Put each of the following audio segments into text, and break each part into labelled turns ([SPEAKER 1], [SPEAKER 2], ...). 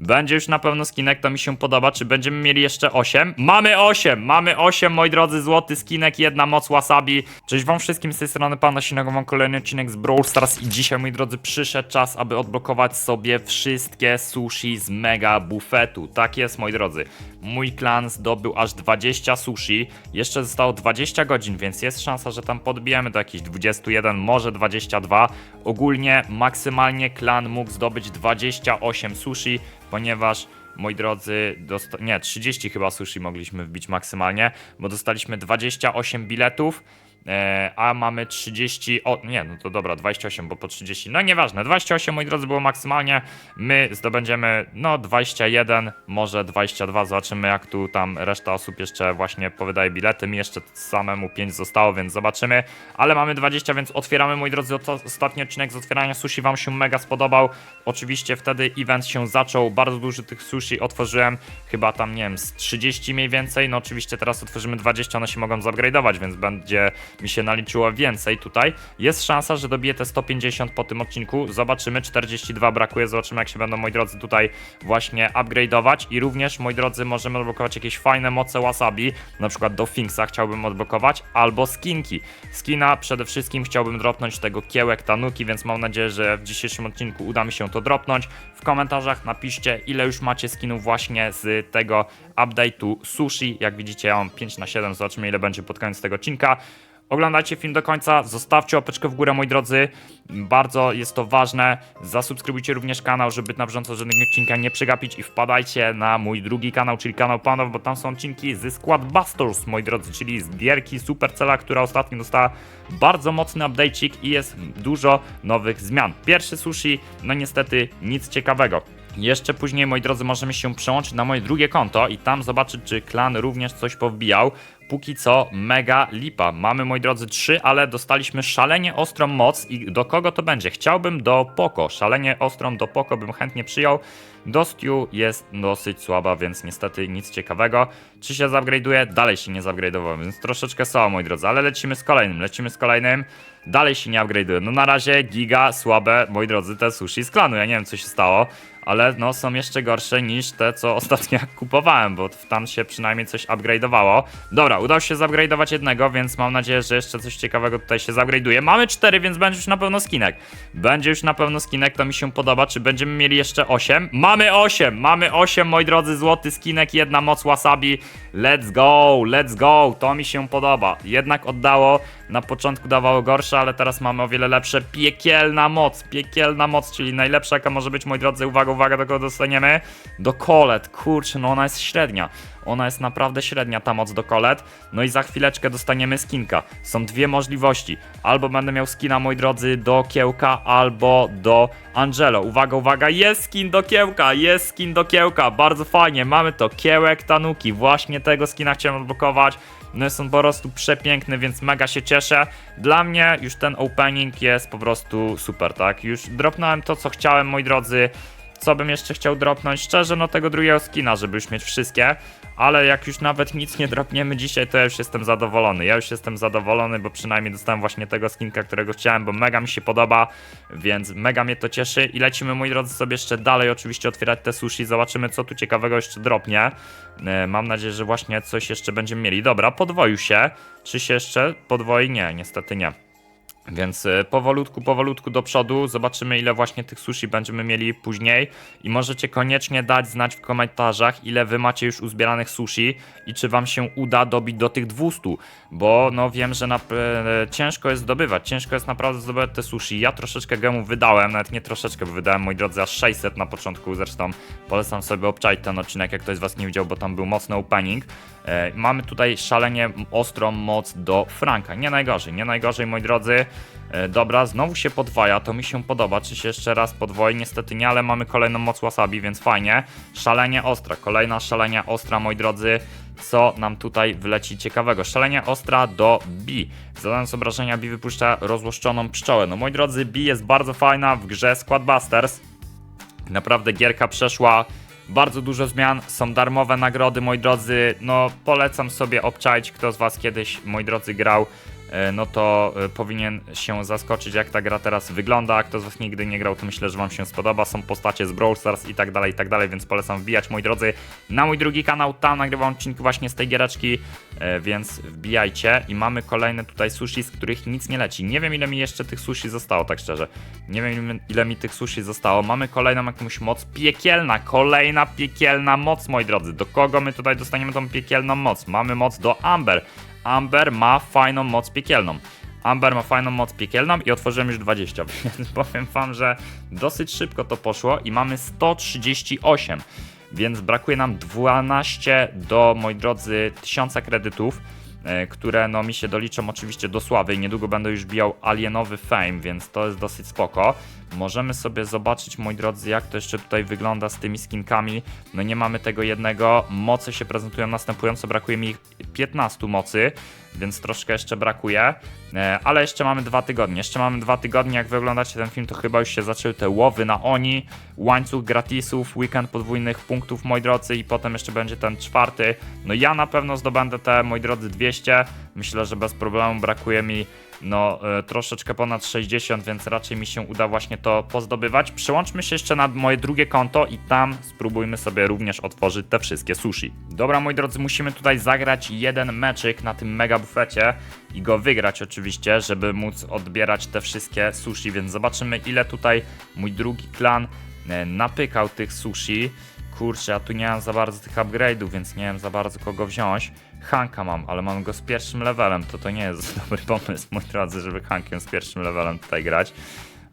[SPEAKER 1] Będzie już na pewno skinek, to mi się podoba. Czy będziemy mieli jeszcze 8? Mamy 8! Mamy 8, moi drodzy, złoty skinek, jedna moc wasabi. Cześć wam wszystkim z tej strony Pana Sinego, mam kolejny odcinek z Brawl Stars i dzisiaj, moi drodzy, przyszedł czas, aby odblokować sobie wszystkie sushi z mega bufetu. Tak jest, moi drodzy. Mój klan zdobył aż 20 sushi. Jeszcze zostało 20 godzin, więc jest szansa, że tam podbijemy do jakichś 21, może 22. Ogólnie maksymalnie klan mógł zdobyć 28 sushi, ponieważ moi drodzy, nie, 30 chyba sushi mogliśmy wbić maksymalnie, bo dostaliśmy 28 biletów. E, a mamy 30, o nie, no to dobra, 28, bo po 30, no nieważne, 28 moi drodzy było maksymalnie, my zdobędziemy no 21, może 22, zobaczymy jak tu tam reszta osób jeszcze właśnie powydaje bilety, mi jeszcze samemu 5 zostało, więc zobaczymy, ale mamy 20, więc otwieramy moi drodzy, ostatni odcinek z otwierania sushi. Wam się mega spodobał, oczywiście wtedy event się zaczął, bardzo dużo tych sushi otworzyłem, chyba tam nie wiem, z 30 mniej więcej, no oczywiście teraz otworzymy 20, one się mogą zupgrade'ować, więc będzie mi się naliczyło więcej tutaj. Jest szansa, że dobiję te 150 po tym odcinku. Zobaczymy, 42 brakuje, zobaczymy jak się będą moi drodzy tutaj właśnie upgrade'ować i również moi drodzy możemy odblokować jakieś fajne moce wasabi, na przykład do Finksa chciałbym odblokować, albo skinki. Skina przede wszystkim chciałbym dropnąć tego kiełek Tanuki, więc mam nadzieję, że w dzisiejszym odcinku uda mi się to dropnąć. W komentarzach napiszcie ile już macie skinów właśnie z tego update'u sushi. Jak widzicie ja mam 5 na 7, zobaczymy ile będzie pod koniec tego odcinka. Oglądajcie film do końca, zostawcie opeczkę w górę, moi drodzy. Bardzo jest to ważne. Zasubskrybujcie również kanał, żeby na bieżąco żadnego odcinka nie przegapić i wpadajcie na mój drugi kanał, czyli kanał Panów, bo tam są odcinki ze Squad Busters, moi drodzy, czyli z gierki Supercella, która ostatnio dostała bardzo mocny update'cik i jest dużo nowych zmian. Pierwszy sushi, no niestety nic ciekawego. Jeszcze później, moi drodzy, możemy się przełączyć na moje drugie konto i tam zobaczyć, czy klan również coś powbijał. Póki co mega lipa. Mamy, moi drodzy, trzy, ale dostaliśmy szalenie ostrą moc i do kogo to będzie? Chciałbym do Poko. Szalenie ostrą do Poko bym chętnie przyjął. Do jest dosyć słaba, więc niestety nic ciekawego. Czy się zupgrade'uje? Dalej się nie zupgrade'ował, więc troszeczkę słabo, moi drodzy, ale lecimy z kolejnym, lecimy z kolejnym. Dalej się nie upgrade'uje. No na razie giga słabe, moi drodzy, te sushi z klanu. Ja nie wiem, co się stało ale no są jeszcze gorsze niż te, co ostatnio kupowałem, bo tam się przynajmniej coś upgrade'owało. Dobra, udało się zupgrade'ować jednego, więc mam nadzieję, że jeszcze coś ciekawego tutaj się zupgrade'uje. Mamy cztery, więc będzie już na pewno skinek. Będzie już na pewno skinek, to mi się podoba. Czy będziemy mieli jeszcze 8? Mamy 8! Mamy 8, moi drodzy, złoty skinek, jedna moc wasabi. Let's go, let's go, to mi się podoba. Jednak oddało, na początku dawało gorsze, ale teraz mamy o wiele lepsze. Piekielna moc, piekielna moc, czyli najlepsza jaka może być, moi drodzy. Uwaga, uwaga, do kogo dostaniemy? Do kolet, kurczę, no ona jest średnia. Ona jest naprawdę średnia, ta moc do kolet. No i za chwileczkę dostaniemy skinka. Są dwie możliwości. Albo będę miał skina, moi drodzy, do kiełka, albo do Angelo. Uwaga, uwaga, jest skin do kiełka, jest skin do kiełka. Bardzo fajnie, mamy to. Kiełek Tanuki, właśnie tego skina chciałem odblokować. No jest on po prostu przepiękny, więc mega się cieszę. Dla mnie już ten opening jest po prostu super, tak? Już dropnąłem to, co chciałem, moi drodzy. Co bym jeszcze chciał dropnąć? Szczerze, no tego drugiego skina, żeby już mieć wszystkie. Ale jak już nawet nic nie dropniemy dzisiaj, to ja już jestem zadowolony. Ja już jestem zadowolony, bo przynajmniej dostałem właśnie tego skinka, którego chciałem, bo mega mi się podoba, więc mega mnie to cieszy. I lecimy, moi drodzy, sobie jeszcze dalej oczywiście otwierać te sushi. Zobaczymy, co tu ciekawego jeszcze dropnie. E, Mam nadzieję, że właśnie coś jeszcze będziemy mieli. Dobra, podwoił się. Czy się jeszcze podwoi? Nie, niestety nie. Więc e, powolutku, powolutku do przodu. Zobaczymy, ile właśnie tych sushi będziemy mieli później. I możecie koniecznie dać znać w komentarzach, ile wy macie już uzbieranych sushi i czy wam się uda dobić do tych 200. Bo no wiem, że na, e, ciężko jest zdobywać. Ciężko jest naprawdę zdobywać te sushi. Ja troszeczkę gemu wydałem, nawet nie troszeczkę, bo wydałem, moi drodzy, aż 600 na początku. Zresztą polecam sobie obczaić ten odcinek, jak ktoś z was nie widział, bo tam był mocny opening. E, mamy tutaj szalenie ostrą moc do Franka. Nie najgorzej, nie najgorzej, moi drodzy. E, Dobra, znowu się podwaja, to mi się podoba. Czy się jeszcze raz podwoi? Niestety nie, ale mamy kolejną moc wasabi, więc fajnie. Szalenie ostra, kolejna szalenia ostra, moi drodzy. Co nam tutaj wyleci ciekawego? Szalenie ostra do B. Zadając obrażenia, B wypuszcza rozłoszczoną pszczołę. No moi drodzy, B jest bardzo fajna w grze Squadbusters. Naprawdę gierka przeszła bardzo dużo zmian, są darmowe nagrody, moi drodzy. No, polecam sobie obczaić, kto z Was kiedyś, moi drodzy, grał no to e, powinien się zaskoczyć, jak ta gra teraz wygląda. Kto z Was nigdy nie grał, to myślę, że Wam się spodoba. Są postacie z Brawl Stars i tak dalej, i tak dalej, więc polecam wbijać, moi drodzy, na mój drugi kanał. Tam nagrywam odcinki właśnie z tej giereczki, e, więc wbijajcie. I mamy kolejne tutaj sushi, z których nic nie leci. Nie wiem, ile mi jeszcze tych sushi zostało, tak szczerze. Nie wiem, ile mi tych sushi zostało. Mamy kolejną jakąś moc piekielna, kolejna piekielna moc, moi drodzy. Do kogo my tutaj dostaniemy tą piekielną moc? Mamy moc do Amber. Amber ma fajną moc piekielną. Amber ma fajną moc piekielną i otworzyłem już 20, więc powiem wam, że dosyć szybko to poszło i mamy 138, więc brakuje nam 12 do, moi drodzy, 1000 kredytów, e, które no mi się doliczą oczywiście do sławy i niedługo będę już bijał alienowy fame, więc to jest dosyć spoko. Możemy sobie zobaczyć, moi drodzy, jak to jeszcze tutaj wygląda z tymi skinkami. No nie mamy tego jednego, moce się prezentują następująco, brakuje mi ich 15 mocy, więc troszkę jeszcze brakuje, E, ale jeszcze mamy dwa tygodnie. Jeszcze mamy dwa tygodnie, jak wy oglądacie ten film, to chyba już się zaczęły te łowy na oni, łańcuch gratisów, weekend podwójnych punktów, moi drodzy, i potem jeszcze będzie ten czwarty. No ja na pewno zdobędę te, moi drodzy, 200. Myślę, że bez problemu brakuje mi no e, troszeczkę ponad 60, więc raczej mi się uda właśnie to pozdobywać. Przełączmy się jeszcze na moje drugie konto i tam spróbujmy sobie również otworzyć te wszystkie sushi. Dobra, moi drodzy, musimy tutaj zagrać jeden meczyk na tym mega bufecie i go wygrać oczywiście, żeby móc odbierać te wszystkie sushi, więc zobaczymy ile tutaj mój drugi klan e, napykał tych sushi. Kurczę, ja tu nie mam za bardzo tych upgrade'ów, więc nie wiem za bardzo kogo wziąć. Hanka mam, ale mam go z pierwszym levelem, to to nie jest dobry pomysł, moi drodzy, żeby Hankiem z pierwszym levelem tutaj grać.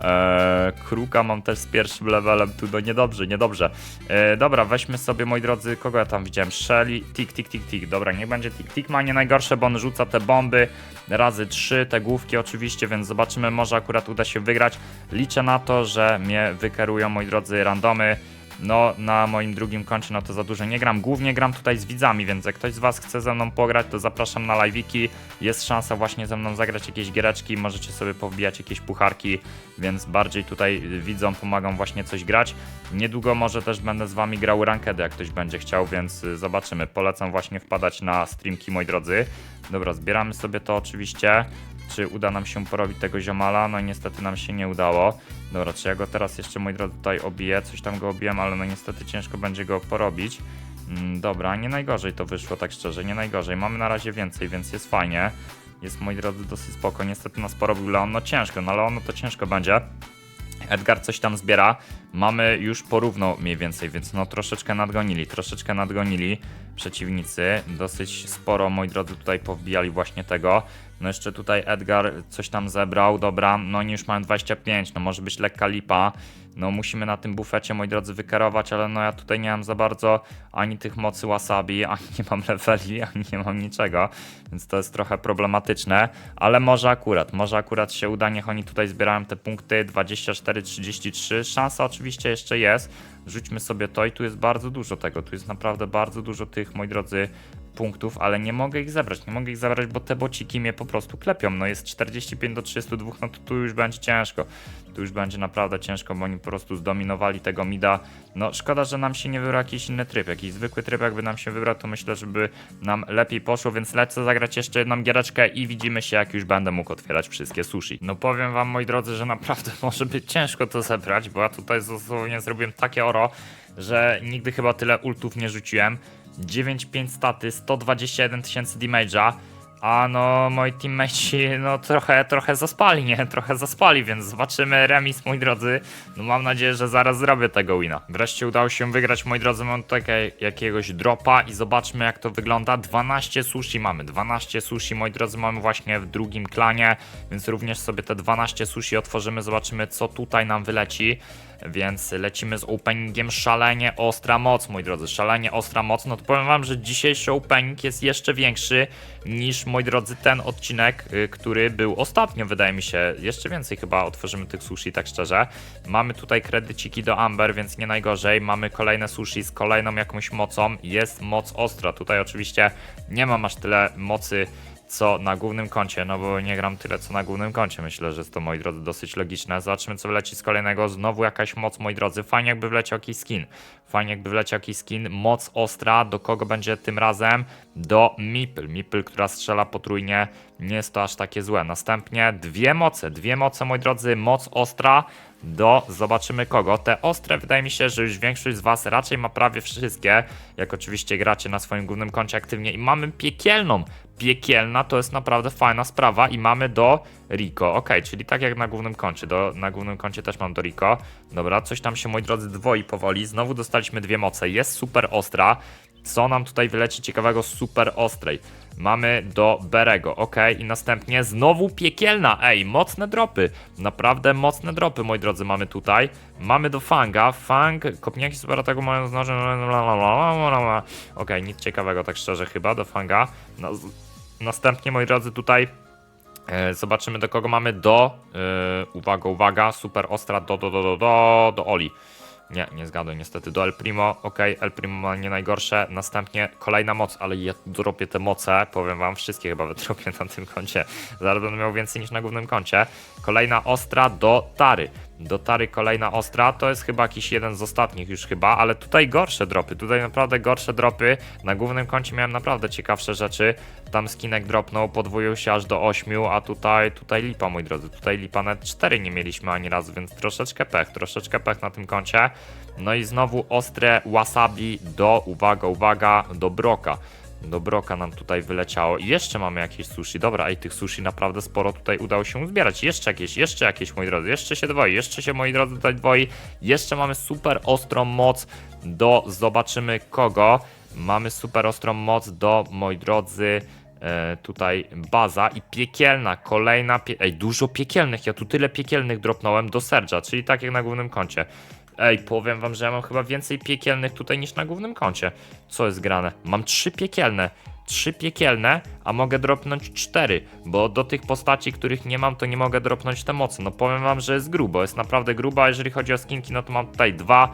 [SPEAKER 1] Eee, Kruka mam też z pierwszym levelem, tu no niedobrze, niedobrze. Eee, dobra, weźmy sobie, moi drodzy, kogo ja tam widziałem? Shelly, tik, tik, tik, tik, dobra, niech będzie tik, tik, ma nie najgorsze, bo on rzuca te bomby razy trzy, te główki oczywiście, więc zobaczymy, może akurat uda się wygrać. Liczę na to, że mnie wykerują, moi drodzy, randomy. No, na moim drugim koncie no to za dużo nie gram. Głównie gram tutaj z widzami, więc jak ktoś z Was chce ze mną pograć, to zapraszam na live'iki. Jest szansa właśnie ze mną zagrać jakieś giereczki, możecie sobie powbijać jakieś pucharki, więc bardziej tutaj widzom pomagam właśnie coś grać. Niedługo może też będę z Wami grał rankedy, jak ktoś będzie chciał, więc y, zobaczymy. Polecam właśnie wpadać na streamki, moi drodzy. Dobra, zbieramy sobie to oczywiście. Czy uda nam się porobić tego ziomala? No niestety nam się nie udało. Dobra, czy ja go teraz jeszcze, moi drodzy, tutaj obiję? Coś tam go obiłem, ale no niestety ciężko będzie go porobić. Mm, dobra, nie najgorzej to wyszło, tak szczerze, nie najgorzej. Mamy na razie więcej, więc jest fajnie. Jest, moi drodzy, dosyć spoko. Niestety nas porobił Leon, no ciężko, no Leon no to ciężko będzie. Edgar coś tam zbiera. Mamy już porówno mniej więcej, więc no troszeczkę nadgonili, troszeczkę nadgonili przeciwnicy. Dosyć sporo, moi drodzy, tutaj powbijali właśnie tego. No jeszcze tutaj Edgar coś tam zebrał, dobra, no oni już mają 25, no może być lekka lipa. No musimy na tym bufecie, moi drodzy, wykarować, ale no ja tutaj nie mam za bardzo ani tych mocy wasabi, ani nie mam leveli, ani nie mam niczego, więc to jest trochę problematyczne, ale może akurat, może akurat się uda, niech oni tutaj zbierają te punkty 24-33, szansa oczywiście jeszcze jest, rzućmy sobie to i tu jest bardzo dużo tego, tu jest naprawdę bardzo dużo tych, moi drodzy, punktów, ale nie mogę ich zebrać, nie mogę ich zebrać, bo te bociki mnie po prostu klepią, no jest 45 do 32, no to tu już będzie ciężko, tu już będzie naprawdę ciężko, bo oni po prostu zdominowali tego mida, no szkoda, że nam się nie wybrał jakiś inny tryb, jakiś zwykły tryb jakby nam się wybrał, to myślę, żeby nam lepiej poszło, więc lecę zagrać jeszcze jedną giereczkę i widzimy się, jak już będę mógł otwierać wszystkie sushi. No powiem wam, moi drodzy, że naprawdę może być ciężko to zebrać, bo ja tutaj dosłownie zrobiłem takie oro, że nigdy chyba tyle ultów nie rzuciłem. 9-5 staty, 121 tysięcy damage'a, a no moi teammateci no trochę, trochę zaspali, nie? Trochę zaspali, więc zobaczymy remis, moi drodzy. No mam nadzieję, że zaraz zrobię tego wina. Wreszcie udało się wygrać, moi drodzy, mam tutaj jakiegoś dropa i zobaczmy jak to wygląda. 12 sushi mamy, 12 sushi, moi drodzy, mamy właśnie w drugim klanie, więc również sobie te 12 sushi otworzymy, zobaczymy co tutaj nam wyleci. Więc lecimy z openingiem szalenie ostra moc, moi drodzy, szalenie ostra moc. No to powiem wam, że dzisiejszy opening jest jeszcze większy niż, moi drodzy, ten odcinek, y, który był ostatnio, wydaje mi się. Jeszcze więcej chyba otworzymy tych sushi, tak szczerze. Mamy tutaj kredyciki do Amber, więc nie najgorzej. Mamy kolejne sushi z kolejną jakąś mocą. Jest moc ostra. Tutaj oczywiście nie mam aż tyle mocy co na głównym koncie, no bo nie gram tyle co na głównym koncie. Myślę, że jest to, moi drodzy, dosyć logiczne. Zobaczymy, co wleci z kolejnego. Znowu jakaś moc, moi drodzy. Fajnie, jakby wleciał jakiś skin. Fajnie, jakby wleciał jakiś skin. Moc ostra. Do kogo będzie tym razem? Do Mipl. Mipl, która strzela potrójnie. Nie jest to aż takie złe. Następnie dwie moce. Dwie moce, moi drodzy. Moc ostra do zobaczymy kogo. Te ostre wydaje mi się, że już większość z Was raczej ma prawie wszystkie, jak oczywiście gracie na swoim głównym koncie aktywnie i mamy piekielną. Piekielna to jest naprawdę fajna sprawa i mamy do Rico. Ok, czyli tak jak na głównym koncie. Do, na głównym koncie też mam do Rico. Dobra, coś tam się moi drodzy dwoi powoli. Znowu dostaliśmy dwie moce. Jest super ostra. Co nam tutaj wyleci ciekawego super ostrej? Mamy do Berego, ok, i następnie znowu piekielna, ej, mocne dropy, naprawdę mocne dropy, moi drodzy, mamy tutaj. Mamy do Fanga, Fang, kopniaki super ataku mają znaczenie, ok, nic ciekawego, tak szczerze chyba, do Fanga. No, następnie, moi drodzy, tutaj E, Zobaczymy do kogo mamy do. e, uwaga, uwaga, super ostra do, do, do, do, do, do Oli. Nie, nie zgadłem niestety. Do El Primo, ok, El Primo ma nie najgorsze. Następnie kolejna moc, ale ja dropię te moce, powiem wam, wszystkie chyba wydropię na tym koncie. Zaraz będę miał więcej niż na głównym koncie. Kolejna ostra do Tary. Do Tary kolejna ostra, to jest chyba jakiś jeden z ostatnich już chyba, ale tutaj gorsze dropy, tutaj naprawdę gorsze dropy. Na głównym koncie miałem naprawdę ciekawsze rzeczy. Tam skinek dropnął, podwoił się aż do 8, a tutaj, tutaj lipa, moi drodzy. Tutaj lipa nawet 4 nie mieliśmy ani razu, więc troszeczkę pech, troszeczkę pech na tym koncie. No i znowu ostre wasabi do, uwaga, uwaga, do broka. Do broka nam tutaj wyleciało. I jeszcze mamy jakieś sushi. Dobra, i tych sushi naprawdę sporo tutaj udało się uzbierać. Jeszcze jakieś, jeszcze jakieś, moi drodzy. Jeszcze się dwoi, jeszcze się, moi drodzy, tutaj dwoi. Jeszcze mamy super ostrą moc do, zobaczymy kogo. Mamy super ostrą moc do, moi drodzy, e, tutaj baza i piekielna, kolejna, pie... ej, dużo piekielnych, ja tu tyle piekielnych dropnąłem do Serge'a, czyli tak jak na głównym koncie. Ej, powiem wam, że ja mam chyba więcej piekielnych tutaj niż na głównym koncie. Co jest grane? Mam trzy piekielne. Trzy piekielne, a mogę dropnąć cztery, bo do tych postaci, których nie mam, to nie mogę dropnąć te mocy. No powiem wam, że jest grubo, jest naprawdę grubo, a jeżeli chodzi o skinki, no to mam tutaj dwa,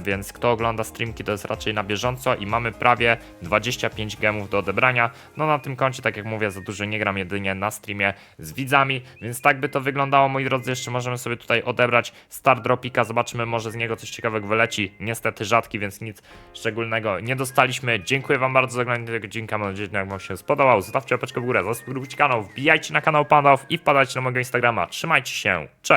[SPEAKER 1] więc kto ogląda streamki, to jest raczej na bieżąco i mamy prawie 25 gemów do odebrania. No na tym koncie, tak jak mówię, za dużo nie gram jedynie na streamie z widzami, więc tak by to wyglądało, moi drodzy. Jeszcze możemy sobie tutaj odebrać Star Dropika, zobaczymy, może z niego coś ciekawego wyleci. Niestety rzadki, więc nic szczególnego nie dostaliśmy. Dziękuję wam bardzo za oglądanie tego odcinka, mam nadzieję, że jak wam się spodobał. Zostawcie łapeczkę w górę, zasubskrybujcie kanał, wbijajcie na kanał Pandow i wpadajcie na mojego Instagrama. Trzymajcie się, cześć!